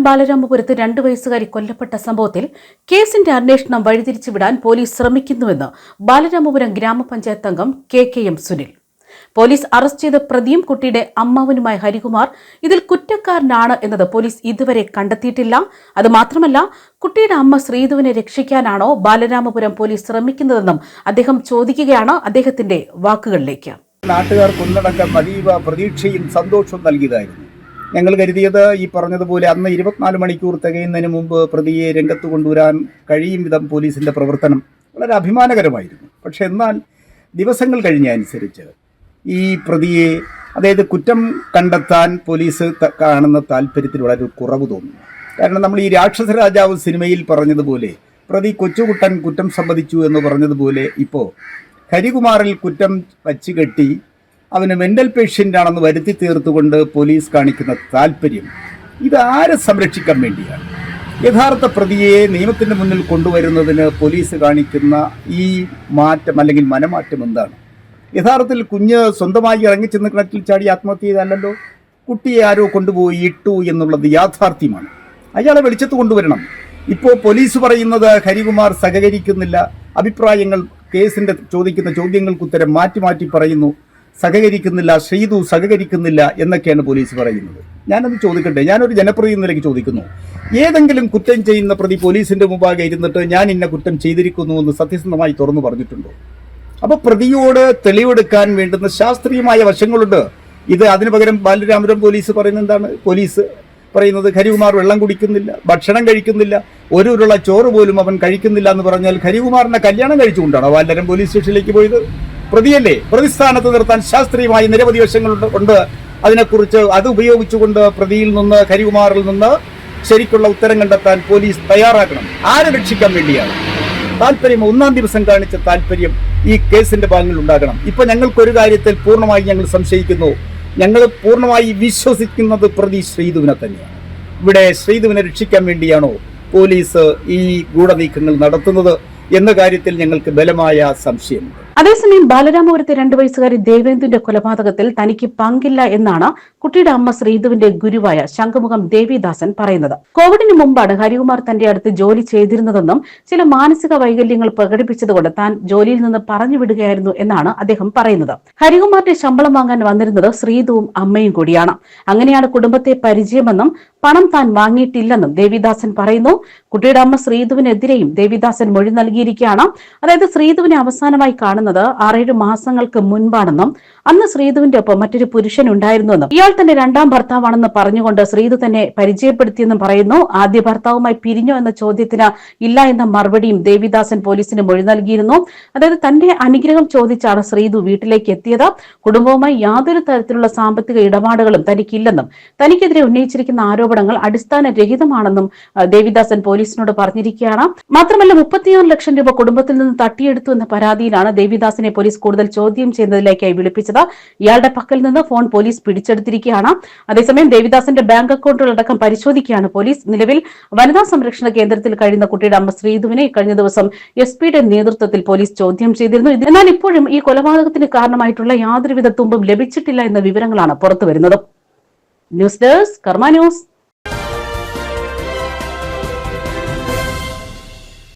അതേസമയം ബാലരാമപുരത്ത് രണ്ട് വയസ്സുകാരി കൊല്ലപ്പെട്ട സംഭവത്തിൽ കേസിന്റെ അന്വേഷണം വഴിതിരിച്ചുവിടാൻ പോലീസ് ശ്രമിക്കുന്നുവെന്ന് ബാലരാമപുരം ഗ്രാമപഞ്ചായത്ത് അംഗം K K M Sunil. Police arrest ചെയ്ത പ്രതിയും കുട്ടിയുടെ അമ്മാവനുമായ ഹരികുമാർ ഇതിൽ കുറ്റക്കാരനാണ് എന്നത് പോലീസ് ഇതുവരെ കണ്ടെത്തിയിട്ടില്ല. അത് മാത്രമല്ല കുട്ടിയുടെ അമ്മ ശ്രീധുവിനെ രക്ഷിക്കാനാണോ ബാലരാമപുരം പോലീസ് ശ്രമിക്കുന്നതെന്നും അദ്ദേഹം ചോദിക്കുകയാണ് അദ്ദേഹത്തിന്റെ വാക്കുകളിലേക്ക്. നാട്ടുകാർക്ക് ഒന്നടങ്കം അതീവ പ്രതീക്ഷയും സന്തോഷവും നൽകിയതായിരുന്നു. ഞങ്ങൾ കരുതിയത് ഈ പറഞ്ഞതുപോലെ അന്ന് ഇരുപത്തിനാല് മണിക്കൂർ തികയുന്നതിന് മുമ്പ് പ്രതിയെ രംഗത്ത് കൊണ്ടുവരാൻ കഴിയും വിധം പോലീസിന്റെ പ്രവർത്തനം വളരെ അഭിമാനകരമായിരുന്നു. പക്ഷെ എന്നാൽ ദിവസങ്ങൾ കഴിഞ്ഞ അനുസരിച്ച് ഈ പ്രതിയെ അതായത് കുറ്റം കണ്ടെത്താൻ പോലീസ് കാണുന്ന താല്പര്യത്തിൽ വളരെ കുറവ് തോന്നുന്നു കാരണം നമ്മൾ ഈ രാക്ഷസ രാജാവ് സിനിമയിൽ പറഞ്ഞതുപോലെ പ്രതി കൊച്ചുകുട്ടൻ കുറ്റം സമ്മതിച്ചു എന്ന് പറഞ്ഞതുപോലെ ഇപ്പോൾ ഹരികുമാറിൽ കുറ്റം വച്ച് കെട്ടി അവന് മെന്റൽ പേഷ്യന്റ് ആണെന്ന് വരുത്തി തീർത്തുകൊണ്ട് പോലീസ് കാണിക്കുന്ന താല്പര്യം ഇത് ആരെ സംരക്ഷിക്കാൻ വേണ്ടിയാണ്? യഥാർത്ഥ പ്രതിയെ നിയമത്തിന്റെ മുന്നിൽ കൊണ്ടുവരുന്നതിന് പോലീസ് കാണിക്കുന്ന ഈ മാറ്റം അല്ലെങ്കിൽ മനമാറ്റം എന്താണ്? യഥാർത്ഥത്തിൽ കുഞ്ഞ് സ്വന്തമായി ഇറങ്ങിച്ചെന്ന് കിണറ്റിൽ ചാടി ആത്മഹത്യ ചെയ്തല്ലോ കുട്ടിയെ ആരോ കൊണ്ടുപോയി ഇട്ടു എന്നുള്ളത് യാഥാർത്ഥ്യമാണ്. അയാളെ വെളിച്ചത്ത് കൊണ്ടുവരണം. ഇപ്പോൾ പോലീസ് പറയുന്നത് ഹരികുമാർ സഹകരിക്കുന്നില്ല. അഭിപ്രായങ്ങൾ കേസിന്റെ ചോദിക്കുന്ന ചോദ്യങ്ങൾക്ക് ഉത്തരം മാറ്റി മാറ്റി പറയുന്നു. സഹകരിക്കുന്നില്ല ശ്രീതു സഹകരിക്കുന്നില്ല എന്നൊക്കെയാണ് പോലീസ് പറയുന്നത്. ഞാനത് ചോദിക്കട്ടെ? ഞാനൊരു ജനപ്രതി നിലയ്ക്ക് ചോദിക്കുന്നു. ഏതെങ്കിലും കുറ്റം ചെയ്യുന്ന പ്രതി പോലീസിന്റെ മുമ്പാകെ ഇരുന്നിട്ട് ഞാൻ ഇന്ന കുറ്റം ചെയ്തിരിക്കുന്നു എന്ന് സത്യസന്ധമായി തുറന്നു പറഞ്ഞിട്ടുണ്ടോ? അപ്പൊ പ്രതിയോട് തെളിവെടുക്കാൻ വേണ്ടുന്ന ശാസ്ത്രീയമായ വശങ്ങളുണ്ട്. ഇത് അതിനു പകരം ബാലരാമപുരം പോലീസ് പറയുന്നത് എന്താണ്? പോലീസ് പറയുന്നത് ഹരികുമാർ വെള്ളം കുടിക്കുന്നില്ല ഭക്ഷണം കഴിക്കുന്നില്ല ഒരു ഉരുള ചോറ് പോലും അവൻ കഴിക്കുന്നില്ല എന്ന് പറഞ്ഞാൽ ഹരികുമാറിനെ കല്യാണം കഴിച്ചുകൊണ്ടാണോ ബാലരം പോലീസ് സ്റ്റേഷനിലേക്ക് പോയത്? പ്രതിയല്ലേ? പ്രതിസ്ഥാനത്ത് നിർത്താൻ ശാസ്ത്രീയമായി നിരവധി വശങ്ങളുണ്ട് ഉണ്ട് അതിനെക്കുറിച്ച് അത് ഉപയോഗിച്ചുകൊണ്ട് പ്രതിയിൽ നിന്ന് കരികുമാറിൽ നിന്ന് ശരിക്കുള്ള ഉത്തരം കണ്ടെത്താൻ പോലീസ് തയ്യാറാക്കണം ആരെ രക്ഷിക്കാൻ വേണ്ടിയാണ്? താല്പര്യം ഒന്നാം ദിവസം കാണിച്ച താല്പര്യം ഈ കേസിന്റെ ഭാഗങ്ങൾ ഉണ്ടാകണം. ഇപ്പൊ ഞങ്ങൾക്ക് ഒരു കാര്യത്തിൽ പൂർണമായി ഞങ്ങൾ സംശയിക്കുന്നു. ഞങ്ങൾ പൂർണമായി വിശ്വസിക്കുന്നത് പ്രതി ശ്രീധുവിനെ തന്നെയാണ്. ഇവിടെ ശ്രീധുവിനെ രക്ഷിക്കാൻ വേണ്ടിയാണോ പോലീസ് ഈ ഗൂഢനീക്കങ്ങൾ നടത്തുന്നത് എന്ന കാര്യത്തിൽ ഞങ്ങൾക്ക് ബലമായ സംശയമുണ്ട്. അതേസമയം ബാലരാമപുരത്തെ രണ്ടു വയസ്സുകാരി ദേവേന്ദുവിന്റെ കൊലപാതകത്തിൽ തനിക്ക് പങ്കില്ല എന്നാണ് കുട്ടിയുടെ അമ്മ ശ്രീധുവിന്റെ ഗുരുവായ ശംഖുമുഖം ദേവിദാസൻ പറയുന്നത്. കോവിഡിന് മുമ്പാണ് ഹരികുമാർ തന്റെ അടുത്ത് ജോലി ചെയ്തിരുന്നതെന്നും ചില മാനസിക വൈകല്യങ്ങൾ പ്രകടിപ്പിച്ചതുകൊണ്ട് താൻ ജോലിയിൽ നിന്ന് പറഞ്ഞു വിടുകയായിരുന്നു എന്നാണ് അദ്ദേഹം പറയുന്നത്. ഹരികുമാറിന്റെ ശമ്പളം വാങ്ങാൻ വന്നിരുന്നത് ശ്രീധുവും അമ്മയും കൂടിയാണ്. അങ്ങനെയാണ് കുടുംബത്തെ പരിചയമെന്നും പണം താൻ വാങ്ങിയിട്ടില്ലെന്നും ദേവിദാസൻ പറയുന്നു. കുട്ടിയുടെ അമ്മ ശ്രീധുവിനെതിരെയും ദേവിദാസൻ മൊഴി നൽകിയിരിക്കുകയാണ്. അതായത് ശ്രീധുവിനെ അവസാനമായി കാണുന്നത് ആറേഴ് മാസങ്ങൾക്ക് മുൻപാണെന്നും അന്ന് ശ്രീധുവിന്റെ ഒപ്പം മറ്റൊരു പുരുഷൻ ഉണ്ടായിരുന്നുവെന്നും ഇയാൾ തന്റെ രണ്ടാം ഭർത്താവാണെന്ന് പറഞ്ഞുകൊണ്ട് ശ്രീധു തന്നെ പരിചയപ്പെടുത്തിയെന്നും പറയുന്നു. ആദ്യ ഭർത്താവുമായി പിരിഞ്ഞോ എന്ന ചോദ്യത്തിന് ഇല്ല എന്ന മറുപടിയും ദേവിദാസൻ പോലീസിന് മൊഴി നൽകിയിരുന്നു. അതായത് തന്റെ അനുഗ്രഹം ചോദിച്ചാണ് ശ്രീധു വീട്ടിലേക്ക് എത്തിയത്. കുടുംബവുമായി യാതൊരു തരത്തിലുള്ള സാമ്പത്തിക ഇടപാടുകളും തനിക്കില്ലെന്നും തനിക്കെതിരെ ഉന്നയിച്ചിരിക്കുന്ന ആരോപണങ്ങൾ അടിസ്ഥാനരഹിതമാണെന്നും രഹിതമാണെന്നും ദേവിദാസൻ പോലീസിനോട് പറഞ്ഞിരിക്കുകയാണ്. മാത്രമല്ല മുപ്പത്തിയാറ് ലക്ഷം രൂപ കുടുംബത്തിൽ നിന്ന് തട്ടിയെടുത്തു എന്ന പരാതിയിലാണ് ദേവിദാസിനെ പോലീസ് കൂടുതൽ ചോദ്യം ചെയ്യുന്നതിലേക്കായി വിളിപ്പിച്ചത്. ഇയാളുടെ പക്കൽ നിന്ന് ഫോൺ പോലീസ് പിടിച്ചെടുത്തിരിക്കുകയാണ്. അതേസമയം ദേവിദാസിന്റെ ബാങ്ക് അക്കൗണ്ടുകളടക്കം പരിശോധിക്കുകയാണ് പോലീസ്. നിലവിൽ വനിതാ സംരക്ഷണ കേന്ദ്രത്തിൽ കഴിയുന്ന കുട്ടിയുടെ അമ്മ ശ്രീധുവിനെ കഴിഞ്ഞ ദിവസം എസ് പിയുടെ നേതൃത്വത്തിൽ പോലീസ് ചോദ്യം ചെയ്തിരുന്നു. എന്നാൽ ഇപ്പോഴും ഈ കൊലപാതകത്തിന് കാരണമായിട്ടുള്ള യാതൊരുവിധ തുമ്പും ലഭിച്ചിട്ടില്ല എന്ന വിവരങ്ങളാണ് പുറത്തുവരുന്നത്. News desk Karma news.